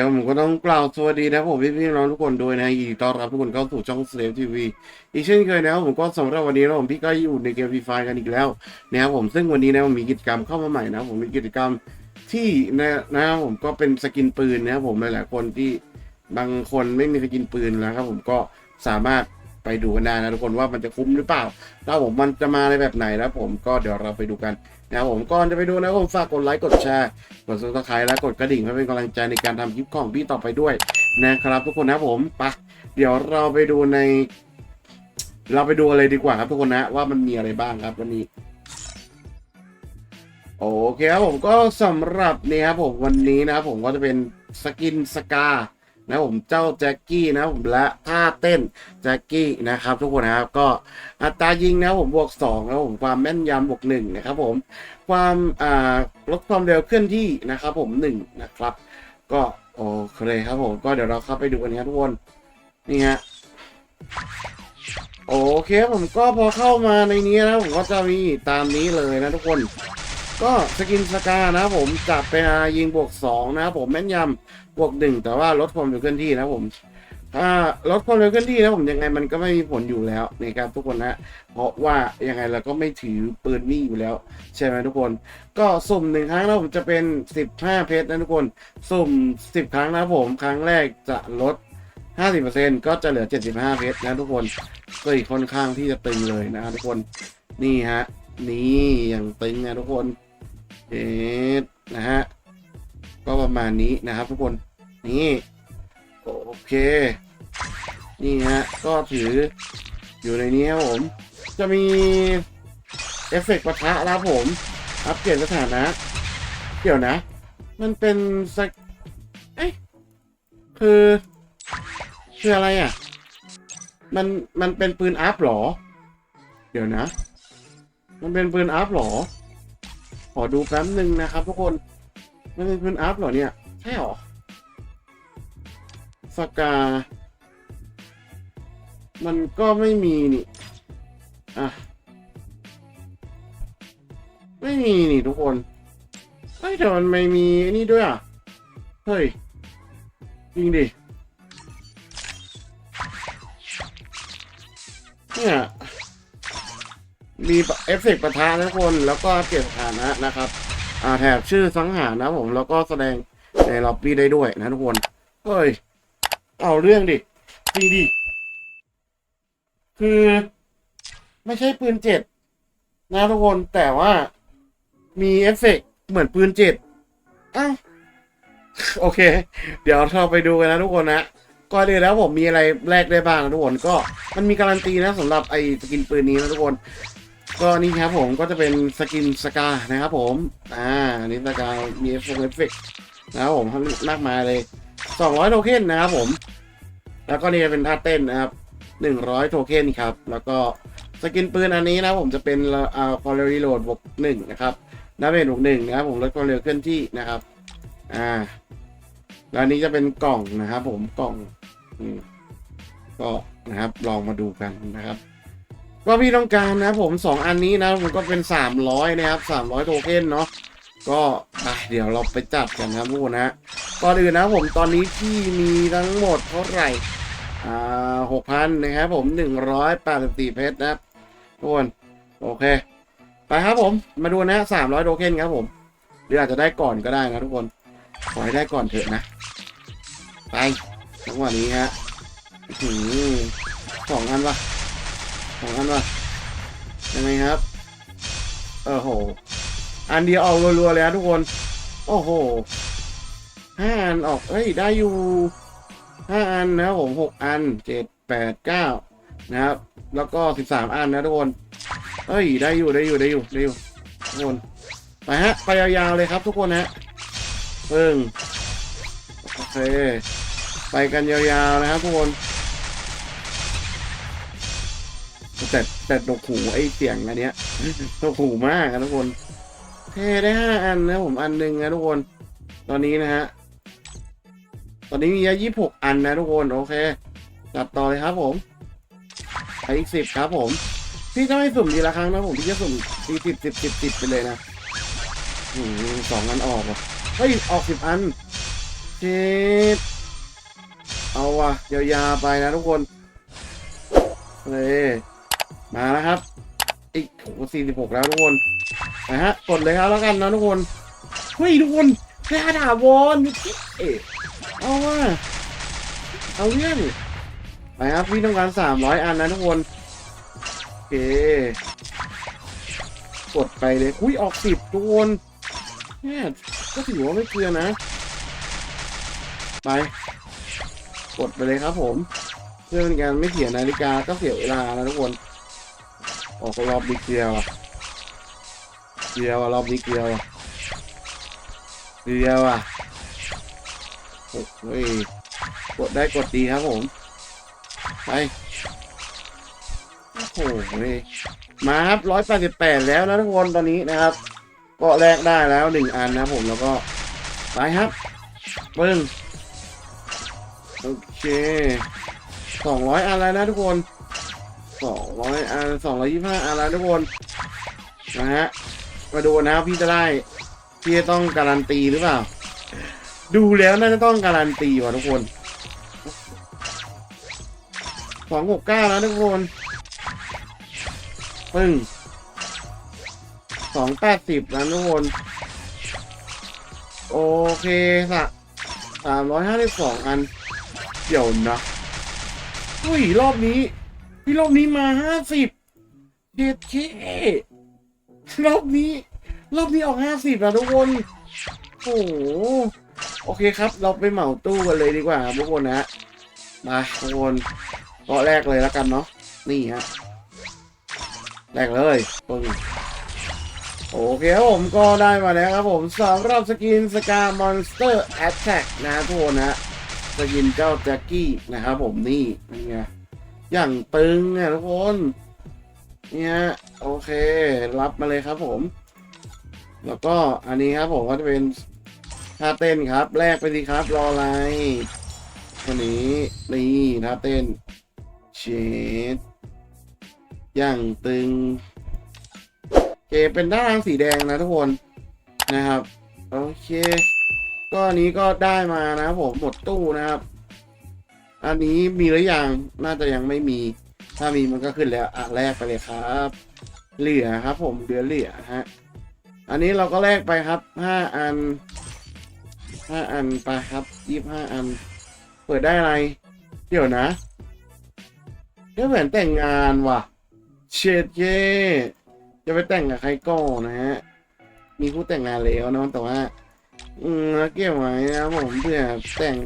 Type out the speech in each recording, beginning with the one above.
เคครับผมก็ต้องกล่าวสวัสดีนะผมพี่พี่ๆน้องทุกคนด้วยนะยินดีต้อนรับทุกคนเข้าสู่ช่องเซฟทีวีอีกเช่นเคยนะผมก็สำหรับวันนี้นะผมพี่ก็อยู่ในเกมฟรีไฟกันอีกแล้วนะครับผมซึ่งวันนี้นะผมมีกิจกรรมเข้ามาใหม่นะผมมีกิจกรรมที่นะนะครับผมก็เป็นสกินปืนนะครับผมหลายๆคนที่บางคนไม่มีสกินปืนนะครับผมก็สามารถ ไปดูกันได้นะทุกคนว่ามันจะคุ้มหรือเปล่าถ้าผมมันจะมาในแบบไหนแล้วผมก็เดี๋ยวเราไปดูกันนะครับผมก่อนจะไปดูนะผมฝากกดไลค์กดแชร์กดซับสไครต์และกดกระดิ่งเพื่อเป็นกำลังใจในการทำคลิปของพี่ต่อไปด้วยนะครับทุกคนนะผมไปะเดี๋ยวเราไปดูใน เราไปดูอะไรดีกว่าครับทุกคนนะว่ามันมีอะไรบ้างครับวันนี้โอเคครับผมก็สำหรับนี่ครับผมวันนี้นะครับผมก็จะเป็นสกินสกา นะผมเจ้าแจ็คกี้นะผมและท่าเต้นแจ็คกี้นะครับ ทุกคนนะครับก็อัตรายิงนะผมบวกสองนะผมความแม่นยำบวกหนึ่งนะครับผมความอ่าลดความเร็วเคลื่อนที่นะครับผมหนึ่งนะครับ ก็โอเคครับผมก็เดี๋ยวเราเข้าไปดูกันครับทุกคนนี่ฮะโอเคผมก็พอเข้ามาในนี้นะผมก็จะมีตามนี้เลยนะทุกคน ก็สกินสกานะครับผมจับเป็นยิงบวกสองนะครับผมแม่นยำบวกหนึ่งแต่ว่าลดความเร็วเคลื่อนที่นะครับผมถ้าลดความเร็วเคลื่อนที่นะผมยังไงมันก็ไม่มีผลอยู่แล้วในการทุกคนนะเพราะว่ายังไงเราก็ไม่ถือปืนวิ่งอยู่แล้ว ใช่ไหมทุกคน ก็สุ่มหนึ่งครั้งนะผมจะเป็นสิบห้าเพชรนะทุกคน สุ่มสิบครั้งนะผมครั้งแรกจะลดห้าสิบเปอร์เซ็นก็จะเหลือเจ็ดสิบห้าเพชรนะทุกคนก็อีกค่อนข้างที่จะตึงเลยนะทุกคนนี่ฮะนี่อย่างตึงนะทุกคน เอ็ดนะฮะ ก็ประมาณนี้นะครับทุกคน นี่ โอเค นี่ฮะ ก็ถืออยู่ในนี้ครับผม จะมี เอฟเฟกต์ปะทะนะครับผม อัปเกรดสถานะ เดี๋ยวนะ มันเป็นสักเอ้ยคือคืออะไรอะ มัน มันเป็นปืนอัพหรอ เดี๋ยวนะ มันเป็นปืนอัพหรอ ขอดูแป๊บหนึ่งนะครับทุกคนมันเป็นปืนอัพเหรอเนี่ย ใช่หรอสกา มันก็ไม่มีนี่ อะ ไม่มีนี่ทุกคนเฮ้ยแต่มันไม่มีไอ้นี่ด้วยอะ เฮ้ยจริงดิ เนี่ย มีเอฟเฟกต์ประทะนะทุกคนแล้วก็เปลี่ยนสถานะนะครับ อ่าแถบชื่อสังหารนะผมแล้วก็แสดงในล็อบบี้ได้ด้วยนะทุกคนเฮ้ยเอาเรื่องดิจริงดิคือ ไม่ใช่ปืนเจ็ดนะทุกคนแต่ว่ามีเอฟเฟกต์เหมือนปืนเจ็ดอ้าวโอเค เดี๋ยวเราไปดูกันนะทุกคนนะก็เดี๋ยแล้วผมมีอะไรแลกได้บ้างนะทุกคนก็มันมีการันตีนะสำหรับไอ้สกินปืนนี้นะทุกคน ก็นี่ครับผมก็จะเป็นสกินสกานะครับผม อ่าอันนี้สกามีเอฟเฟกต์นะครับผมมากมายเลย 200 โทเค็นนะครับผม แล้วก็นี่จะเป็นท่าเต้นนะครับ 100 โทเค็นครับ แล้วก็สกินปืนอันนี้นะผมจะเป็นอ่าคอร์รีโหลดบวกหนึ่งนะครับดาเมจบวกหนึ่งนะครับผมลดความเร็วเคลื่อนที่นะครับ อ่าแล้วนนี้จะเป็นกล่องนะครับผมกล่องอืมก็นะครับ ลองมาดูกันนะครับ ก็พี่ต้องการนะผมสองอันนี้นะผมก็เป็นสามร้อยนะครับสามร้อยโทเค็นเนาะก็เดี๋ยวเราไปจัดกันนะครับทุกคนนะก่อนอื่นนะผมตอนนี้ที่มีทั้งหมดเท่าไหร่อ่าหกพันนะครับผมหนึ่งร้อยแปดสิบสี่เพชรนะครับทุกคนโอเค ไปครับผมมาดูนะสามร้อยโทเค็นครับผม หรืออาจจะได้ก่อนก็ได้นะทุกคน ขอให้ได้ก่อนเถอะนะ ไปจังหวะนี้ฮะสองอันวะ สองอันวะยังไงครับเออโห อันเดียวออกรัวๆเลยนะทุกคน โอ้โหห้าอันออกเอ้ย ได้อยู่ห้าอันนะครับผมหกอันเจ็ดแปดเก้านะครับ แล้วก็สิบสามอันนะทุกคนเอ้ย ได้อยู่ได้อยู่ได้อยู่ได้อยู่ทุกคนไปฮะ ไปยาวๆเลยครับทุกคนฮะเพิ่งโอเค ไปกันยาวๆนะครับทุกคน แต่แต่ดกหูไอ้เสียงอันเนี้ยดกหูมากนะทุกคนเทได้ห้าอันนะผมอันหนึ่งนะทุกคน ตอนนี้นะฮะ ตอนนี้มียี่สิบหกอันนะทุกคนโอเคจัดต่อเลยครับผมไปอีกสิบครับผม พี่จะไม่สุ่มทีละครั้งนะผมพี่จะสุ่มทีสิบสิบสิบสิบไปเลยนะอืมสองอันออกว่ะเฮ้ยออกสิบอันเจ็ดเอาว่ะยาวๆไปนะทุกคนเลย มาแล้วครับ อีกโอ้สี่สิบหกแล้วทุกคนนะฮะกดเลยครับแล้วกันนะทุกคนเฮ้ยทุกคนแค่ถาวรเอ๊ะเอาว่ะเอาเรื่องไปครับพี่ต้องการสามร้อยอันนะทุกคนโอเคกดไปเลยอุ้ยออกสิบทุกคนเนี่ยก็ถือว่าไม่เกลือนะ ไป กดไปเลยครับผม เพื่อเป็นการไม่เสียนาฬิกาก็เสียเวลานะทุกคน ออกรอบนี้เกลือว่ะเกลือว่ะรอบนี้เกลือว่ะเกลือว่ะโอ้ยกดได้กดดีครับผม ไปโอ้โหมาครับร้อยแปดสิบแปดแล้วนะทุกคนตอนนี้นะครับก็แลกได้แล้วหนึ่งอันนะผมแล้วก็ไปครับปึ้งโอเคสองร้อยอันแล้วนะทุกคน สองร้อยอันสองร้อยยี่ห้าอันแล้วทุกคนนะฮะมาดูนะพี่จะได้พี่จะต้องการันตีหรือเปล่า ดูแล้วน่าจะต้องการันตีว่ะทุกคนสองหกเก้าแล้วทุกคนปึ้งสองแปดสิบนะทุกคน โอเคสักสามร้อยห้าสิบสองอัน เดี๋ยวนะอุ้ย รอบนี้ พี่รอบนี้มาห้าสิบเด็ดเครอบนี้ รอบนี้ออกห้าสิบนะทุกคนโอ้โหโอเคครับ เราไปเหมาตู้กันเลยดีกว่าทุกคนนะมาทุกคนก็แรกเลยแล้วกันเนาะนี่ฮะแรกเลยปึ้งโอเคครับผมก็ได้มาแล้วครับผมสำหรับสกินสกามอนสเตอร์แอตแทกนะทุกคนนะสกินเจ้าแจ็คกี้นะครับผมนี่นี่ไง อย่างตึงอะทุกคน เนี่ยโอเค รับมาเลยครับผม แล้วก็อันนี้ครับผมก็จะเป็นท่าเต้นครับแลกไปสิครับ รออะไรวันนี้นี่ท่าเต้นเชดอย่างตึงเกเป็นด้านล่างสีแดงนะทุกคนนะครับ โอเค ก็อันนี้ก็ได้มานะครับผมหมดตู้นะครับ อันนี้มีหรือยังน่าจะยังไม่มี ถ้ามีมันก็ขึ้นแล้วอะแลกไปเลยครับ เหลือครับ ผมเหลือเหลือฮะอันนี้เราก็แลกไปครับห้าอันห้าอันไปครับยี่ห้าอัน เปิดได้อะไร เดี๋ยวนะได้แหวนแต่งงานว่ะ เชดเย่จะไปแต่งกับใครก่อนะฮะมีคู่แต่งงานแล้วเนอะแต่ว่า อืมเก็บไว้นะผมเพื่อแต่ง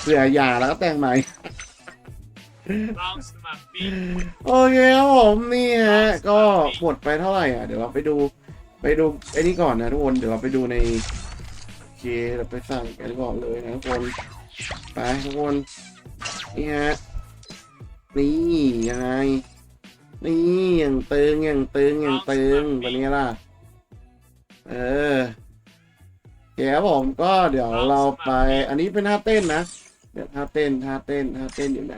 เพื่อหย่าแล้วก็แต่งใหม่ Bounce to my feet. โอเคครับผมนี่ฮะ ก็หมดไปเท่าไหร่อะ เดี๋ยวเราไปดูไปดูไอ้นี่ก่อนนะทุกคน เดี๋ยวเราไปดูในโอเคเราไปสั่งกันก่อนเลยนะทุกคน ไปทุกคน นี่ฮะ นี่ยังไง นี่อย่างตึงอย่างตึงอย่างตึงแบบนี้ล่ะ เออเดี๋ยวผมก็เดี๋ยวเราไป อันนี้เป็นท่าเต้นนะ เดี๋ยวท่าเต้นท่าเต้นท่าเต้นอยู่ไหน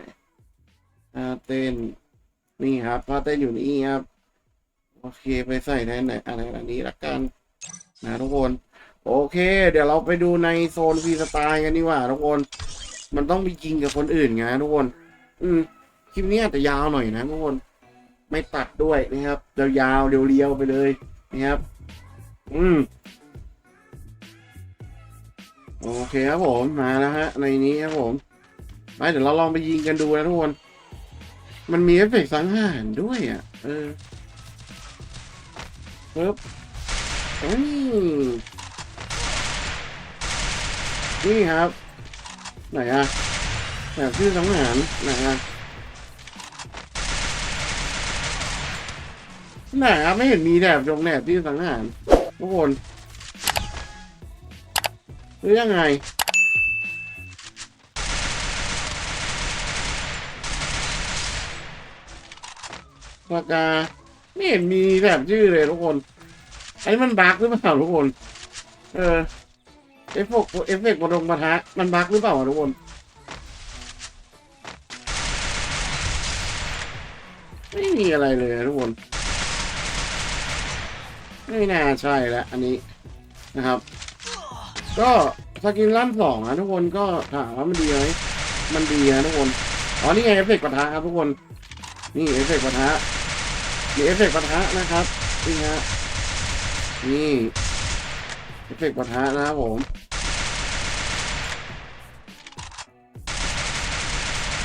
ท่าเต้นนี่ครับท่าเต้นอยู่นี่ครับโอเคไปใส่ในไหนอะไรอันนี้ละกันนะทุกคน โอเค เดี๋ยวเราไปดูในโซนฟรีสไตล์กันดีกว่าทุกคน มันต้องไปยิงกับคนอื่นไงทุกคน อืมคลิปนี้อาจจะยาวหน่อยนะทุกคน ไม่ตัดด้วยนะครับยาวๆเรียวๆไปเลยนะครับ อืม โอเคครับผมมาแล้วฮะ ในนี้ครับผมไปเดี๋ยวเราลองไปยิงกันดูนะทุกคน มันมีเอฟเฟกต์สังหารด้วยอะ เออปึ๊บอืมนี่ครับ ไหนอะแบบชื่อสังหารไหนอะไหนอะไม่เห็นมีแถบตรงแถบที่สังหารทุกคน รือยังไง ปากกา ไม่เห็นมีแถบชื่อเลยทุกคน ไอ้มันบั๊กหรือเปล่าทุกคน เออ เอฟเฟกเอฟเฟกต์บนตรงปะทะ มันบั๊กหรือเปล่าทุกคน ไม่มีอะไรเลยทุกคน ไม่น่าใช่แล้วอันนี้นะครับ ก็สกินลั่นสองนะทุกคนก็ถามว่ามันดีไหมมันดีนะทุกคนอ๋อนี่ไงเอฟเฟกต์ปะทะครับทุกคนนี่เอฟเฟกต์ปะทะมีเอฟเฟกต์ปะทะนะครับนี่ฮะนี่เอฟเฟกต์ปะทะนะครับผม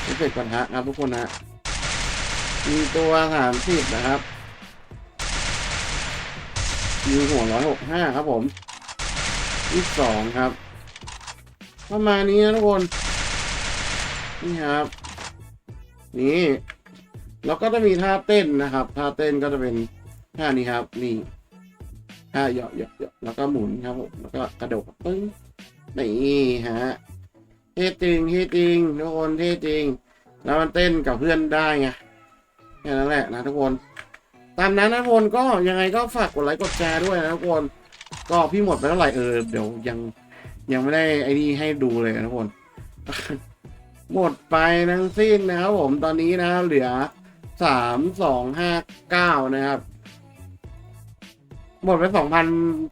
เอฟเฟกต์ปะทะครับทุกคนนะมีตัวสามสิบนะครับมีหัวร้อยหกห้าครับผม ยี่สองครับ ประมาณนี้นะทุกคน นี่ครับ นี่ แล้วก็จะมีท่าเต้นนะครับ ท่าเต้นก็จะเป็นท่านี้ครับ นี่ท่าเหยาะเหยาะเหยาะแล้วก็หมุนครับผม แล้วก็กระโดดปึ้ง นี่ฮะ เท่จริงเท่จริงทุกคนเท่จริง แล้วมันเต้นกับเพื่อนได้ไง แค่นั้นแหละนะทุกคน ตามนั้นนะทุกคนก็ยังไงก็ฝากกดไลค์กดแชร์ด้วยนะทุกคน ก็พี่หมดไปเท่าไหร่เออเดี๋ยวยังยังไม่ได้ไอ้นี่ให้ดูเลยนะทุกคนหมดไปทั้งสิ้นนะครับผมตอนนี้นะเหลือสามสองห้าเก้านะครับ หมดไปสองพัน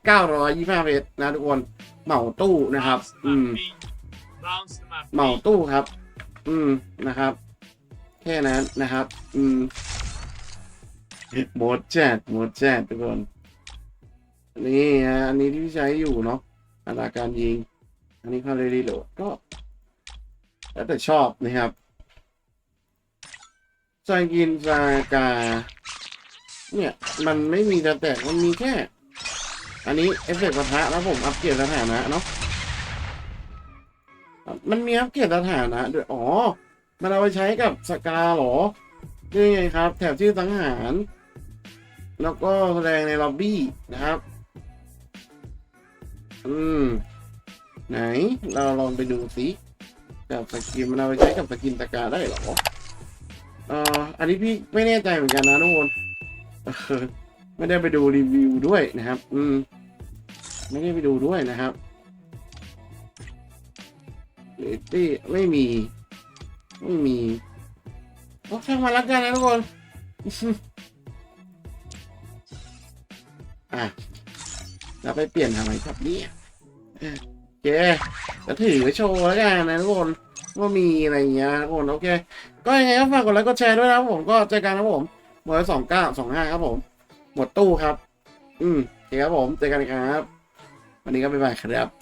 เก้าร้อยยี่ห้าเพชรนะทุกคนเหมาตู้นะครับ อืมเหมาตู้ครับ อืมนะครับ แค่นั้นนะครับ อืมหมดแจดหมดแจดทุกคน นี่ฮะอันนี้ที่ใช้อยู่เนาะอัตราการยิง อันนี้เขาเลยรีโหลดก็แล้วแต่ชอบนะครับซากินซากา เนี่ย มันไม่มีแต่แตกมันมีแค่ อันนี้เอฟเฟกต์ปะทะแล้วผมอัปเกรดสถานะเนาะมันมีอัปเกรดสถานะด้วยอ๋อ มันเอาไปใช้กับสกาเหรอนี่ไงครับ แถบชื่อสังหาร แล้วก็แสดงในล็อบบี้นะครับ อืม ไหน เราลองไปดูสิกับสกินมันเอาไปใช้กับสกินสกาได้เหรอเอ่ออันนี้พี่ไม่แน่ใจเหมือนกันนะทุกคนไม่ได้ไปดูรีวิวด้วยนะครับ อืม ไม่ได้ไปดูด้วยนะครับเรตตี้ไม่มี ไม่มีโอเคมาแล้วกันนะทุกคน อะ เราไปเปลี่ยนทำไมครับเนี่ยโอเคจะถือโชว์แล้วกันนะทุกคนว่ามีอะไรอย่างเงี้ยทุกคนโอเค ก็ยังไงก็ฝากกดไลค์กดแชร์ด้วยนะครับผมก็เจอกันนะผมหมดสองเก้าสองห้าครับผม หมดตู้ครับ อืมโอเคครับผมเจอกันครับ วันนี้ก็บ๊ายบายครับ